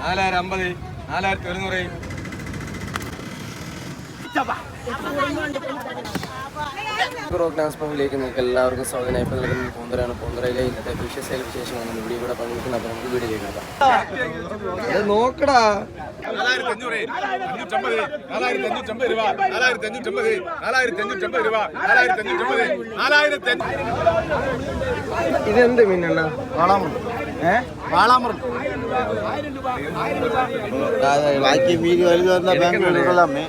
നാലായിരം അമ്പത് നാലായിരത്തി ഒരുന്നൂറ്. പബ്ബിലേക്ക് നിങ്ങൾക്ക് എല്ലാവർക്കും സ്വാഗതം. ഇപ്പോൾ നൽകുന്നത് പൂന്തറയാണ് പൂന്തറയിലെ ഇന്നത്തെ ഫിഷ് സെയിൽ വിശേഷമാണ് നമ്മൾ ഇവിടെ പങ്കെടുക്കുന്നത് അപ്പോൾ നമുക്ക് വീഡിയോ കേൾക്കാം നോക്കടാ. നാലായിരത്തി അഞ്ഞൂറ് അഞ്ഞൂറ്റമ്പത് നാലായിരത്തി അഞ്ഞൂറ്റമ്പത് രൂപ നാലായിരത്തി അഞ്ഞൂറ്റമ്പത് നാലായിരത്തി അഞ്ഞൂറ്റമ്പത് രൂപ നാലായിരത്തി അഞ്ഞൂറ്റമ്പത് നാലായിരത്തി ഇതെന്ത് മീനെണ്ണ? ബാക്കി മീൻ വലുത് വന്ന ബാങ്കുകളിലമ്മേ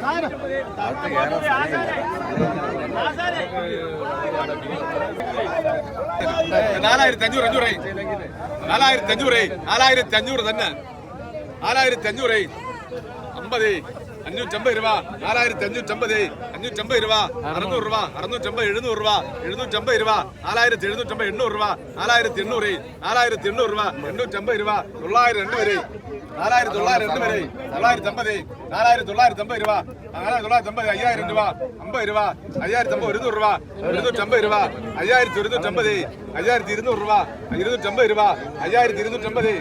നാലായിരത്തി അഞ്ഞൂറ് അഞ്ഞൂറ് നാലായിരത്തി അഞ്ഞൂറ് നാലായിരത്തി അഞ്ഞൂറ് തന്നെ നാലായിരത്തി അഞ്ഞൂറ് അമ്പത് അഞ്ഞൂറ്റമ്പത് രൂപ നാലായിരത്തി അഞ്ഞൂറ്റമ്പത് അഞ്ഞൂറ്റമ്പത് രൂപ അറുന്നൂറ് രൂപ അറുന്നൂറ്റമ്പത് എഴുന്നൂറ് രൂപ എഴുന്നൂറ്റമ്പത് രൂപ നാലായിരത്തി എഴുന്നൂറ്റമ്പത് എണ്ണൂറ് രൂപ നാലായിരത്തി എണ്ണൂറ് നാലായിരത്തി എണ്ണൂറ് രൂപ എണ്ണൂറ്റമ്പത് രൂപ തൊള്ളായിരം രണ്ട് വരെ നാലായിരത്തി തൊള്ളായിരം രണ്ട് വരെ തൊള്ളായിരത്തി അമ്പത് നാലായിരത്തി തൊള്ളായിരത്തി അമ്പത് രൂപ നാലായിരത്തി തൊള്ളായിരത്തി അമ്പത് അയ്യായിരം രൂപ അമ്പത് രൂപ അയ്യായിരത്തി അമ്പത് ഒരുന്നൂറ് രൂപ ഇരുന്നൂറ്റമ്പത് രൂപ അയ്യായിരത്തി ഒരുന്നൂറ്റമ്പത് അയ്യായിരത്തി ഇരുന്നൂറ് രൂപ ഇരുന്നൂറ്റമ്പത് രൂപ അയ്യായിരത്തി ഇരുന്നൂറ്റമ്പത്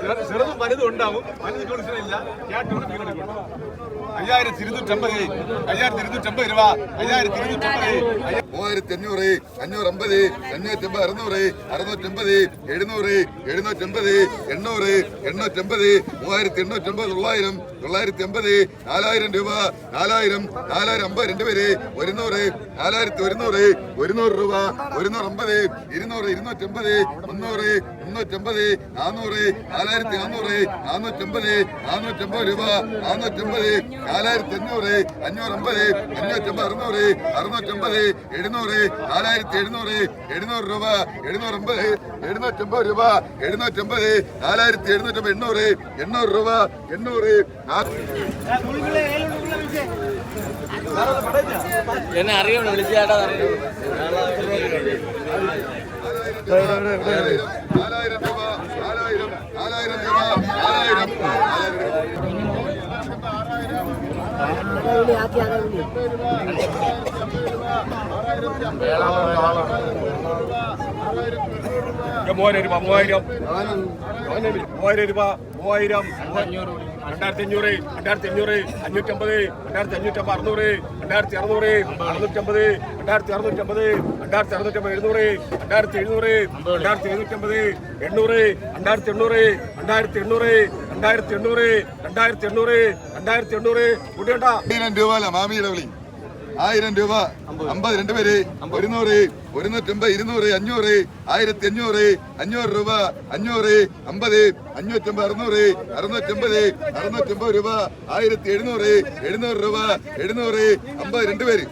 ചെറു- ചെറുതും വലുതും ഉണ്ടാവും. വലുത് കൊടുക്കുന്നില്ല അയ്യായിരത്തി ഇരുന്നൂറ്റമ്പത് അയ്യായിരത്തി ഇരുന്നൂറ്റമ്പത് രൂപ അയ്യായിരത്തി ഇരുന്നൂറ്റമ്പത് മൂവായിരത്തി അഞ്ഞൂറ് അഞ്ഞൂറ് അമ്പത് അഞ്ഞൂറ്റമ്പത് അറുന്നൂറ് അറുന്നൂറ്റമ്പത് എഴുന്നൂറ് എഴുന്നൂറ്റമ്പത് എണ്ണൂറ് എണ്ണൂറ്റമ്പത് മൂവായിരത്തി എണ്ണൂറ്റമ്പത് തൊള്ളായിരം തൊള്ളായിരത്തി അമ്പത് നാലായിരം രൂപ നാലായിരം നാലായിരം അമ്പത് രണ്ട് പേര് ഒരുന്നൂറ് നാലായിരത്തി ഒരുന്നൂറ് ഒരുന്നൂറ് രൂപ ഒരുന്നൂറ് അമ്പത് ഇരുന്നൂറ് ഇരുന്നൂറ്റമ്പത് മുന്നൂറ് മുന്നൂറ്റമ്പത് നാനൂറ് നാലായിരത്തി നാനൂറ് നാനൂറ്റമ്പത് നാനൂറ്റമ്പത് രൂപ നാനൂറ്റമ്പത് നാലായിരത്തി അഞ്ഞൂറ് അഞ്ഞൂറമ്പത് അഞ്ഞൂറ്റമ്പത് അറുന്നൂറ് അറുന്നൂറ്റമ്പത് എഴുന്നൂറ് നാലായിരത്തി എഴുന്നൂറ് എഴുന്നൂറ് രൂപ എഴുന്നൂറമ്പത് എഴുന്നൂറ്റമ്പത് രൂപ എഴുന്നൂറ്റമ്പത് നാലായിരത്തി എഴുന്നൂറ്റമ്പത് എണ്ണൂറ് എണ്ണൂറ് രൂപ എണ്ണൂറ് എന്നെ അറിയണം വിളിച്ചാട്ടാ നാലായിരം രൂപ നാലായിരം നാലായിരം രൂപ നാലായിരം നാലായിരം. മൂവായിരം രൂപ മൂവായിരം. മൂവായിരം രൂപ മൂവായിരം. രണ്ടായിരത്തി അഞ്ഞൂറ് രണ്ടായിരത്തി അഞ്ഞൂറ് അഞ്ഞൂറ്റമ്പത് രണ്ടായിരത്തി അഞ്ഞൂറ്റമ്പത് അറുന്നൂറ് രണ്ടായിരത്തി അറുന്നൂറ് അറുന്നൂറ്റമ്പത് രണ്ടായിരത്തി അറുന്നൂറ്റമ്പത് രണ്ടായിരത്തി അറുന്നൂറ്റമ്പത് എഴുന്നൂറ് രണ്ടായിരത്തി എഴുന്നൂറ് രണ്ടായിരത്തി എഴുന്നൂറ്റമ്പത് എണ്ണൂറ് രണ്ടായിരത്തി എണ്ണൂറ് രണ്ടായിരത്തി എണ്ണൂറ് രണ്ടായിരത്തി എണ്ണൂറ് രണ്ടായിരത്തി എണ്ണൂറ് രണ്ടായിരത്തി എണ്ണൂറ്. കൂട്ടിയോട്ടാ രൂപ മാമിയുടെ വിളി. ആയിരം രൂപ. അമ്പത്. രണ്ട് പേര്. ഒരുന്നൂറ് ഒരുന്നൂറ്റമ്പത് ഇരുന്നൂറ് അഞ്ഞൂറ് ആയിരത്തി അഞ്ഞൂറ് അഞ്ഞൂറ് രൂപ അഞ്ഞൂറ് അമ്പത് അഞ്ഞൂറ്റമ്പത് അറുന്നൂറ് അറുന്നൂറ്റമ്പത് അറുന്നൂറ്റമ്പത് രൂപ ആയിരത്തി എഴുന്നൂറ് എഴുന്നൂറ് രൂപ എഴുന്നൂറ് അമ്പത് രണ്ട് പേര്.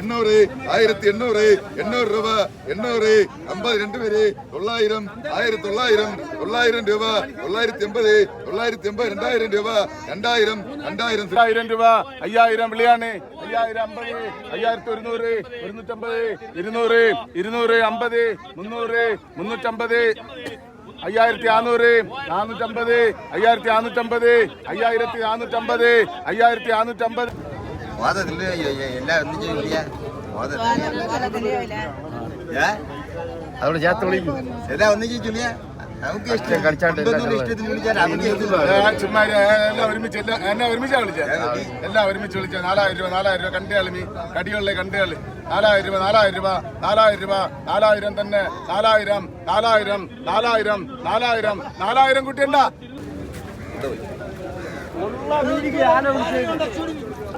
എണ്ണൂറ് ആയിരത്തി എണ്ണൂറ് എണ്ണൂറ് രൂപ എണ്ണൂറ് അമ്പത് രണ്ട് പേര്. തൊള്ളായിരം ആയിരത്തി തൊള്ളായിരം തൊള്ളായിരം രൂപ തൊള്ളായിരത്തി എൺപത് തൊള്ളായിരത്തി എൺപത് രണ്ടായിരം രൂപ രണ്ടായിരം രണ്ടായിരം രൂപ അയ്യായിരം വിളിയാണ് അയ്യായിരം അമ്പത് അയ്യായിരത്തി ഒരുന്നൂറ് ഒരുന്നൂറ്റമ്പത് ഇരുന്നൂറ് ഇരുന്നൂറ് അമ്പത് മുന്നൂറ് മുന്നൂറ്റമ്പത് അയ്യായിരത്തി അറുന്നൂറ് നാനൂറ്റമ്പത് അയ്യായിരത്തി അറുന്നൂറ്റമ്പത് അയ്യായിരത്തി നാനൂറ്റമ്പത് അയ്യായിരത്തി അറുന്നൂറ്റമ്പത് വാദത്തിൽ എല്ലാം ഒന്നിച്ചു വിളിയാ. അവിടെ ചേർത്ത് വിളിക്കും. എല്ലാം ഒന്നിച്ചു ചൊല്ലിയാ ചുമ്മാ എല്ലാം ഒരുമിച്ച് എല്ലാം എന്നെ ഒരുമിച്ചാ വിളിച്ചത് എല്ലാം ഒരുമിച്ച് വിളിച്ചത് നാലായിരം രൂപ നാലായിരം രൂപ കണ്ടയാളി കടികളിലെ കണ്ടയാളി നാലായിരം രൂപ നാലായിരം രൂപ നാലായിരം രൂപ നാലായിരം തന്നെ. നാലായിരം നാലായിരം നാലായിരം നാലായിരം നാലായിരം കുട്ടിയണ്ട?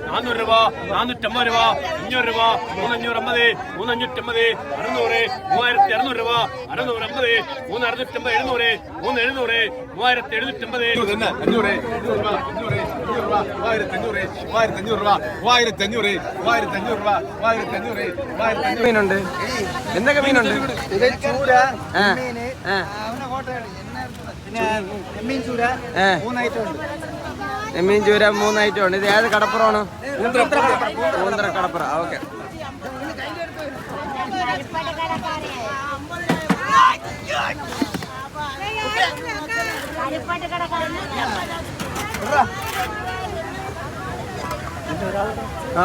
നാനൂറ് രൂപ നാനൂറ്റമ്പത് രൂപ അഞ്ഞൂറ് രൂപ മൂന്നഞ്ഞൂറ് അമ്പത് മൂന്നഞ്ഞൂറ്റമ്പത് അറുന്നൂറ് മൂവായിരത്തി അറുന്നൂറ് രൂപ അറുന്നൂറ് അമ്പത് മൂന്ന് അറുന്നൂറ്റമ്പത് എഴുന്നൂറ് മൂന്ന് എഴുന്നൂറ് മൂവായിരത്തി എഴുന്നൂറ്റമ്പത് അഞ്ഞൂറ് അഞ്ഞൂറ് രൂപ അഞ്ഞൂറ് അഞ്ഞൂറ് രൂപ മൂവായിരത്തി അഞ്ഞൂറ് മൂവായിരത്തി അഞ്ഞൂറ് രൂപ മൂവായിരത്തി അഞ്ഞൂറ് മൂവായിരത്തി അഞ്ഞൂറ് രൂപ മൂവായിരത്തി അഞ്ഞൂറ് മൂവായിരത്തി അഞ്ഞൂറ് മീനുണ്ട് എന്തൊക്കെ മീനുണ്ട് ആ, ചൂര ഏ. ചെമ്മീൻ ചൂര മൂന്ന് ഐറ്റം ഉണ്ട് ഇത് ഏത് കടപ്പുറമാണ്? മൂന്നര കടപ്പുറ. ഓക്കെ. ആ